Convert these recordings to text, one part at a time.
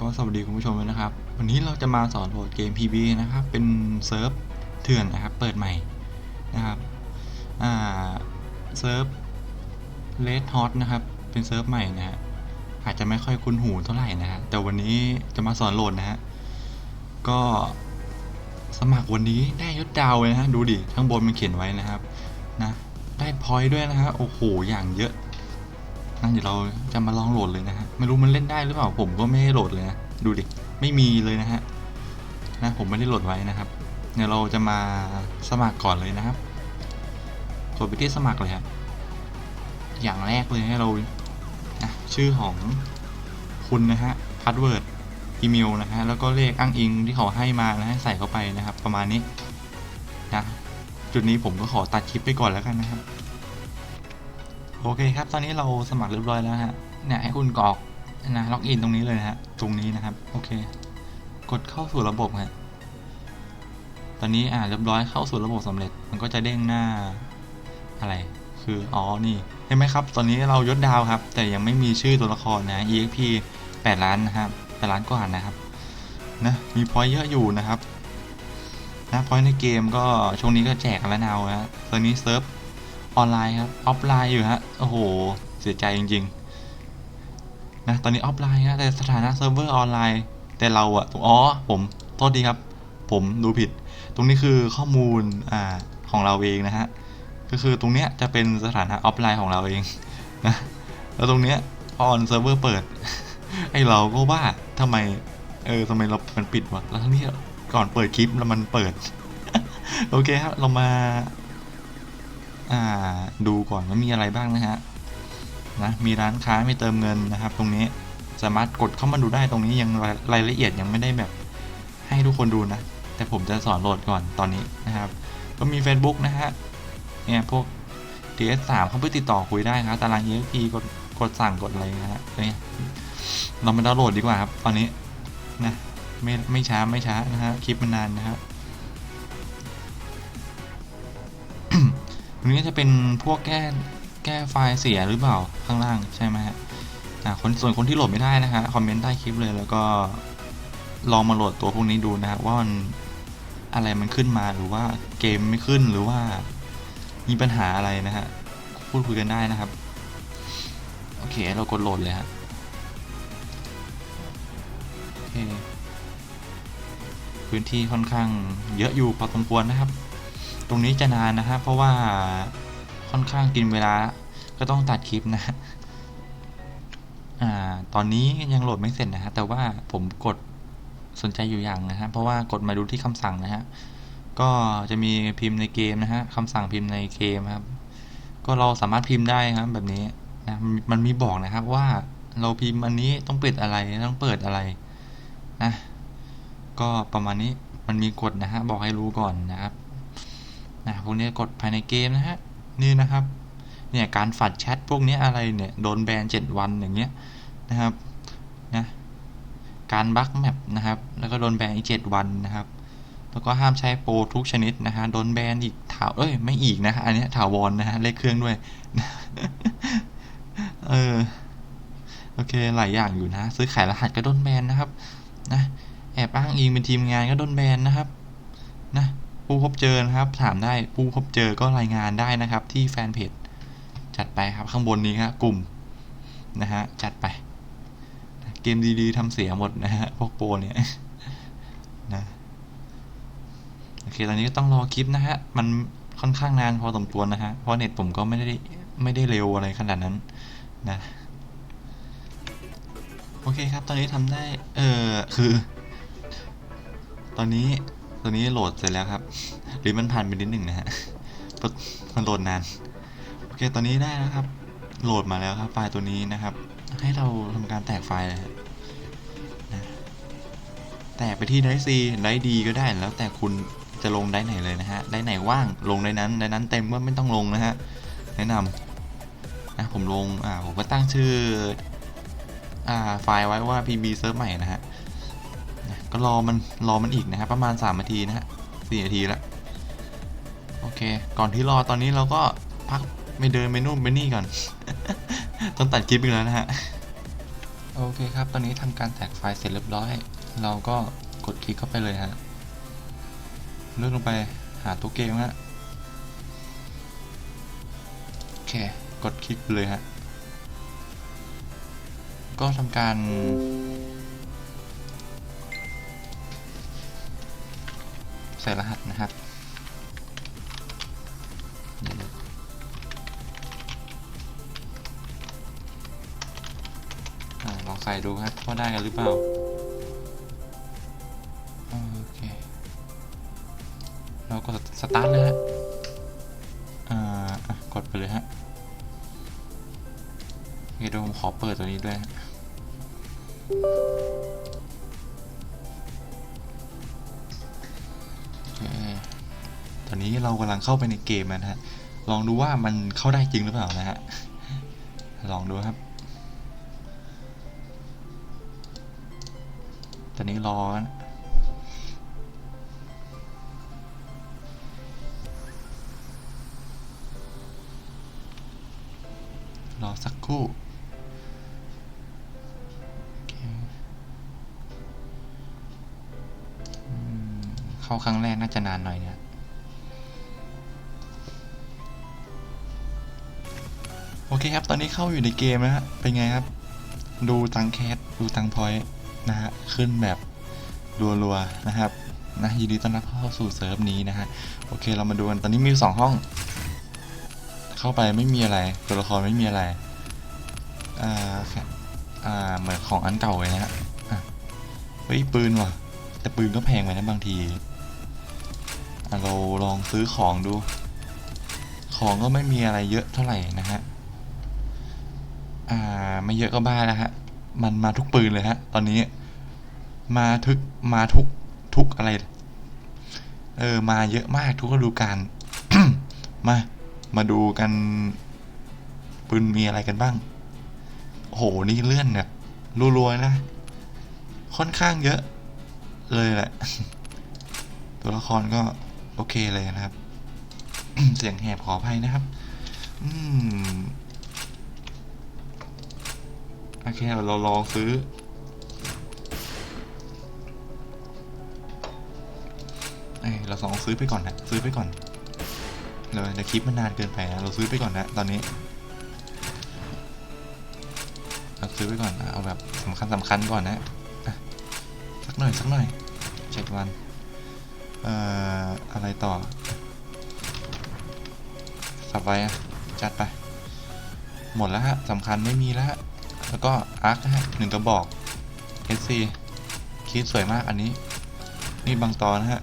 ก็สวัสดีคุณผู้ชมด้วยนะครับ วันนี้เราจะมาสอนโหลดเกม PB นะครับ เป็นเซิร์ฟเถื่อนนะครับ เปิดใหม่นะครับ อ่า เซิร์ฟ Red Hot นะครับ เป็นเซิร์ฟใหม่นะฮะ อาจจะไม่ค่อยคุ้นหูเท่าไหร่นะฮะ แต่วันนี้จะมาสอนโหลดนะฮะ ก็สมัครวันนี้ได้ยศดาวเลยนะฮะ ดูดิ ข้างบนมันเขียนไว้นะครับ นะ ได้พอยต์ด้วยนะฮะ โอ้โห อย่างเยอะ นั่นเดี๋ยวเราจะมาลองโหลดเลยนะฮะ ไม่รู้มันเล่นได้หรือเปล่า ผมก็ไม่ได้โหลดเลยนะ ดูดิ ไม่มีเลยนะฮะ นะผมไม่ได้โหลดไว้นะครับ เดี๋ยวเราจะมาสมัครก่อนเลยนะครับ กดไปที่สมัครเลยครับ อย่างแรกเลยให้เรานะชื่อของคุณนะฮะ พาสเวิร์ด อีเมลนะฮะ แล้วก็เลขอ้างอิงที่เขาให้มานะฮะ ใส่เข้าไปนะครับ ประมาณนี้นะ จุดนี้ผมก็ขอตัดคลิปไปก่อนแล้วกันนะครับ โอเคครับ ตอนนี้เราสมัครเรียบร้อยแล้วฮะ เนี่ยให้คุณกรอกนะล็อกอินตรงนี้เลยฮะ ตรงนี้นะครับ โอเค กดเข้าสู่ระบบฮะ ตอนนี้อ่าเรียบร้อยเข้าสู่ระบบสำเร็จ มันก็จะเด้งหน้าอะไร คือ อ๋อ นี่ เห็นไหมครับ ตอนนี้เรายศดาวครับ แต่ยังไม่มีชื่อตัวละครนะ exp 8 ล้านนะครับ8ล้านกว่านะครับ นะ มีพอยต์เยอะอยู่นะครับนะพอยต์ในเกมก็ช่วงนี้ก็แจกแล้วนาวฮะตอนนี้เซิร์ฟ ออนไลน์ครับออฟไลน์อยู่ฮะโอ้โหเสียใจจริงๆนะตอนนี้ออฟไลน์ฮะแต่สถานะเซิร์ฟเวอร์ออนไลน์ แต่เราอะอ๋อผมโทษทีครับ ผมดูผิด ตรงนี้คือข้อมูลอ่าของเราเองนะฮะก็คือตรงเนี้ยจะเป็นสถานะออฟไลน์ของเราเองนะแล้วตรงเนี้ยพออนเซิร์ฟเวอร์เปิดไอเราก็ว่าทำไมเออทำไมเรามันปิดวะแล้วทั้งนี้ก่อนเปิดคลิปแล้วมันเปิด โอเคครับเรามา ดูก่อนว่ามีอะไรบ้างนะฮะนะมีร้านค้ามีเติมเงินนะครับ ตรงนี้สามารถกดเข้ามาดูได้ตรงนี้ยังรายรายละเอียดยังไม่ได้แบบให้ทุกคนดูนะ แต่ผมจะสอนโหลดก่อนตอนนี้นะครับ ก็มี Facebook นะฮะเนี่ยพวก DS3 เขาไปติดต่อคุยได้ครับตาราง EXP กดกดสั่งกดอะไรนะฮะเนี่ยเรามาดาวน์โหลดดีกว่าครับ ตอนนี้นะไม่ไม่ช้าไม่ช้านะฮะคลิปมันนานนะครับ นี้จะเป็นพวกแก้แก้ไฟล์เสียหรือเปล่าข้างล่างใช่ไหมฮะอ่าคนส่วนคนที่โหลดไม่ได้นะฮะคอมเมนต์ใต้คลิปเลยแล้วก็ลองมาโหลดตัวพวกนี้ดูนะฮะว่ามันอะไรมันขึ้นมาหรือว่าเกมไม่ขึ้นหรือว่ามีปัญหาอะไรนะฮะพูดคุยกันได้นะครับ โอเคเรากดโหลดเลยฮะโอเคพื้นที่ค่อนข้างเยอะอยู่พอสมควรนะครับ ตรงนี้จะนานนะครับเพราะว่าค่อนข้างกินเวลาก็ต้องตัดคลิปนะฮะอ่าตอนนี้ยังโหลดไม่เสร็จนะฮะแต่ว่าผมกดสนใจอยู่อย่างนะฮะเพราะว่ากดมาดูที่คำสั่งนะฮะก็จะมีพิมพ์ในเกมนะฮะคำสั่งพิมพ์ในเกมครับ ก็เราสามารถพิมพ์ได้ครับแบบนี้นะมันมีบอกนะครับว่าเราพิมพ์อันนี้ต้องปิดอะไรต้องเปิดอะไรนะก็ประมาณนี้มันมีกฎนะฮะบอกให้รู้ก่อนนะครับ นะพวกนี้กดภายในเกมนะฮะนี่นะครับเนี่ยการฝัดแชทพวกนี้อะไรเนี่ยโดนแบนเจ็ดวันอย่างเงี้ยนะครับนะการบั๊กแมปนะครับ แล้วก็โดนแบนอีกเจ็ดวันนะครับ แล้วก็ห้ามใช้โปรทุกชนิดนะฮะโดนแบนอีกถาวเอ้ยไม่อีกนะฮะอันนี้ถาวรนะฮะเลขเครื่องด้วยเออโอเคหลายอย่างอยู่นะ ซื้อขายรหัสก็โดนแบนนะครับนะแอบอ้างอิงเป็นทีมงานก็โดนแบนนะครับนะ ผู้พบเจอนะครับ ถามได้ผู้พบเจอก็รายงานได้นะครับ ที่แฟนเพจจัดไปครับข้างบนนี้ครับกลุ่มนะฮะจัดไป เกมดีๆทำเสียหมดนะฮะพวกโปรเนี่ยนะโอเคตอนนี้ก็ต้องรอคลิปนะฮะมันค่อนข้างนานพอสมควรนะฮะเพราะเน็ตผมก็ไม่ได้ไม่ได้เร็วอะไรขนาดนั้นนะโอเคครับ ตอนนี้ทำได้ เออคือ ตอนนี้ ตอนนี้โหลดเสร็จแล้วครับ หรือมันผ่านไปนิดหนึ่งนะฮะมันโหลดนาน โอเคตอนนี้ได้แล้วครับ โหลดมาแล้วครับ ไฟล์ตัวนี้นะครับ ให้เราทำการแตกไฟล์เลยฮะนะแตกไปที่ไดซีไดดีก็ได้แล้วแต่คุณจะลงได้ไหนเลยนะฮะได้ไหนว่างลงในนั้นในนั้นเต็มว่าไม่ต้องลงนะฮะแนะนำนะผมลงอ่าผมก็ตั้งชื่ออ่าไฟล์ไว้ว่า pb เซิร์ฟใหม่นะฮะ ก็รอมันรอมันอีกนะครับประมาณ 3 นาทีนะฮะสี่นาทีแล้วโอเค ก่อนที่รอตอนนี้เราก็พักไปเดินไปนู่นไปนี่ก่อน ต้องตัดคลิปอีกแล้วนะฮะ โอเคครับ ตอนนี้ทำการแท็กไฟล์เสร็จเรียบร้อย เราก็กดคลิกเข้าไปเลยฮะ เลื่อนลงไปหาตัวเกมฮะโอเค กดคลิกเลยฮะ ก็ทำการ ใส่รหัสนะครับอลองใส่ดูครับว่าได้กันหรือเปล่าโอเคเราก็สตาร์ทเลยฮะกดไปเลยฮะเคเดี๋ยวผมขอเปิดตัวนี้ด้วย เรากำลังเข้าไปในเกมนะฮะ ลองดูว่ามันเข้าได้จริงหรือเปล่านะฮะ ลองดูครับ ตอนนี้รอนรอสักครู่เข้าครั้งแรกน่าจะนานหน่อยเนี่ย โอเคครับ ตอนนี้เข้าอยู่ในเกมนะฮะ เป็นไงครับ ดูตังแคส ดูตังพอยต์นะฮะ ขึ้นแบบรัวๆนะครับนะยินดีต้อนรับเข้าสู่เซิร์ฟนี้นะฮะ โอเคเรามาดูกัน ตอนนี้มีสองห้อง เข้าไปไม่มีอะไร ตัวละครไม่มีอะไร อ่าอ่า เหมือนของอันเก่าเลยนะฮะเฮ้ยปืนว่ะ แต่ปืนก็แพงไปนะบางทีเราลองซื้อของดู ของก็ไม่มีอะไรเยอะเท่าไหร่นะฮะ อ่า ไม่เยอะก็บ้าแล้วฮะ มันมาทุกปืนเลยฮะ ตอนนี้ มาทุก มาทุก ทุกอะไร เออ มาเยอะมากทุกฤดูกาล มา มาดูกัน ปืนมีอะไรกันบ้าง โอ้โห นี่เลื่อนเนี่ยรัวๆนะ ค่อนข้างเยอะ เลยแหละ ตัวละครก็โอเคเลยนะครับ เสียงแหบขออภัยนะครับ อืม โอเคเราลองซื้อ เอ้เราลองซื้อไปก่อนนะซื้อไปก่อนเราจะคลิปมันนานเกินไปนะเราซื้อไปก่อนนะตอนนี้เราซื้อไปก่อนนะเอาแบบสำคัญสำคัญก่อนนะสักหน่อยสักหน่อยเจ็ดวันเอ่ออะไรต่อสับไว้จัดไป หมดแล้วฮะสำคัญไม่มีแล้ว แล้วก็อาร์คนะฮะหนึ่งกระบอก SC คิดสวยมากอันนี้ นี่บางตอนนะฮะ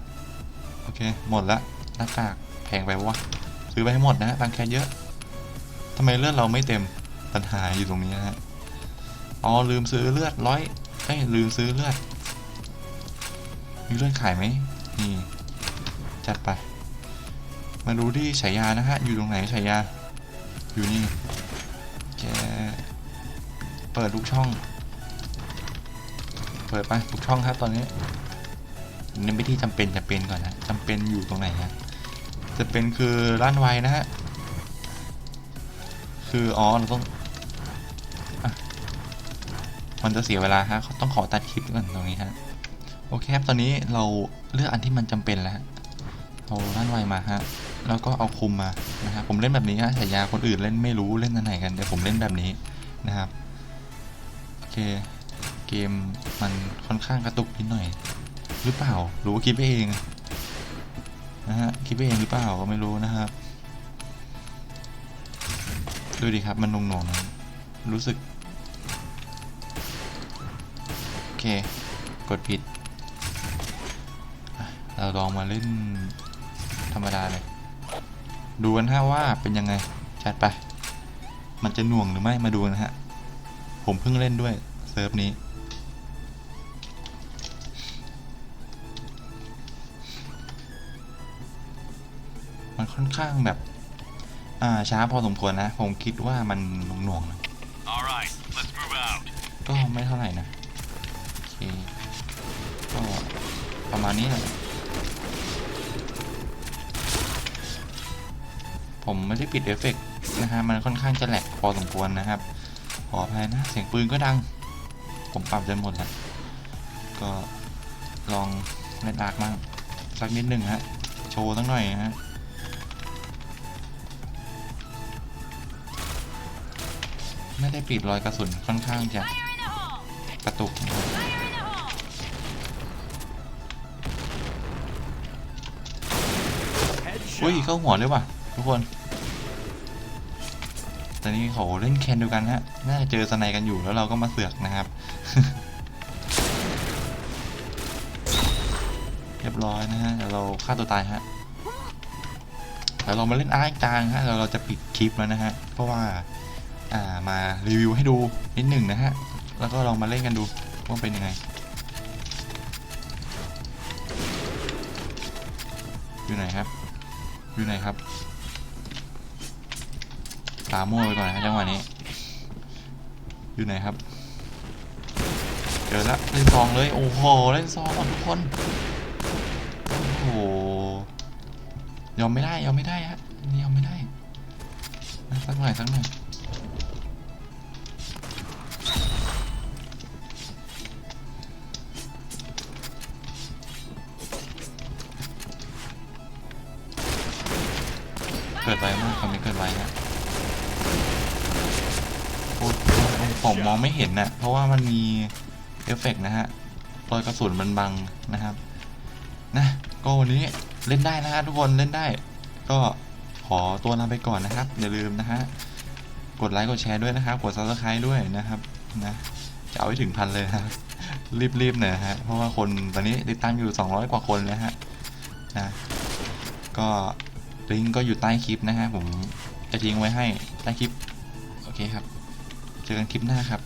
โอเค หมดละหน้ากากแพงไปวะซื้อไปให้หมดนะฮะตังแค่เยอะทำไมเลือดเราไม่เต็มปัญหาอยู่ตรงนี้นะฮะอ๋อลืมซื้อเลือดร้อยเอ้ยลืมซื้อเลือด มีเลือดขายไหมนี่จัดไป มาดูที่ฉายานะฮะ อยู่ตรงไหนฉายา อยู่นี่แก เปิดทุกช่อง เปิดไปทุกช่องครับตอนนี้น้นไปที่จำเป็นจำเป็นก่อนนะจำเป็นอยู่ตรงไหนฮะจะเป็นคือร้านไวนะฮะคืออ๋อเราต้องอมันจะเสียเวลาฮะต้องขอตัดคลิปก่อนตรงนี้ฮะโอเคครับตอนนี้เราเลือกอันที่มันจำเป็นแล้วฮะเอาร้านไวมาฮะ แล้วก็เอาคุมมานะฮะผมเล่นแบบนี้ฮะฉายาคนอื่นเล่นไม่รู้เล่นอันไหนกันเดี๋ยวผมเล่นแบบนี้นะครับ เคเกมมันค่อนข้างกระตุกนิดหน่อย หรือเปล่าหรือว่าคิดไปเองนะฮะคิดไปเองหรือเปล่าก็ไม่รู้นะครับดูดิครับมันนงหน่วงๆนะรู้สึกโอเคกดผิด เราลองมาเล่นธรรมดาเลยดูกันฮะว่าเป็นยังไงจัดไป มันจะหน่วงหรือไม่มาดูนะฮะ ผมเพิ่งเล่นด้วย เซิร์ฟนี้ มันค่อนข้างแบบ อ่า ช้าพอสมควรนะ ผมคิดว่ามันหน่วงๆนะ All right, let's move out. ก็ไม่เท่าไหร่นะ โอเค ก็ประมาณนี้แหละผมไม่ได้ปิดเอฟเฟกต์นะฮะ มันค่อนข้างจะแหลกพอสมควรนะครับ ขออภัยนะ เสียงปืนก็ดัง ผมปรับจนหมดแล้วก็ลองเล่นอาร์คมั่งสักนิดหนึ่งฮะ โชว์ตั้งหน่อยฮะไม่ได้ปิดรอยกระสุนค่อนข้างจะกระตุกอุ้ยเข้าหัวเลยว่ะทุกคน อนนี้เขาเล่นแคนเดียวกันฮะ น่าจะเจอสไนกันอยู่แล้วเราก็มาเสือกนะครับ เรียบร้อยนะฮะเดี๋ยวเราฆ่าตัวตายฮะเดี๋ยวเรามาเล่นอาร์คจางฮะเดี๋ยวเราจะปิดคลิปแล้วนะฮะ เพราะว่าอ่ามารีวิวให้ดูนิดหนึ่งนะฮะ แล้วก็ลองมาเล่นกันดูว่าเป็นยังไง อยู่ไหนครับ อยู่ไหนครับ ตามั่ไปก่อนนะจังหวะนี้ อยู่ไหนครับ เจอแล้วเล่นซองเลย โอ้โหเล่นซองก่อนทุกคนโอ้โหยอมไม่ได้ยอมไม่ได้ฮะนี่ยอมไม่ได้สักหน่อยสักหน่อยเกิดไว้มากคำนี้เกิดไว้ฮะโอ้ ผมมองไม่เห็นนะเพราะว่ามันมีเอฟเฟกต์นะฮะรอยกระสุนมันบังนะครับ นะ ก็วันนี้เล่นได้นะฮะทุกคนเล่นได้ ก็ขอตัวลาไปก่อนนะครับ อย่าลืมนะฮะกดไลค์กดแชร์ด้วยนะครับ กด subscribe ด้วยนะครับนะจะเอาให้ถึงพันเลยนะครับรีบๆหน่อยฮะเพราะว่าคนตอนนี้ติดตามอยู่ 200 กว่าคนแล้วฮะนะก็ลิงก์ก็อยู่ใต้คลิปนะฮะผมจะทิ้งไว้ให้ใต้คลิป โอเคครับ เจอกันคลิปหน้าครับ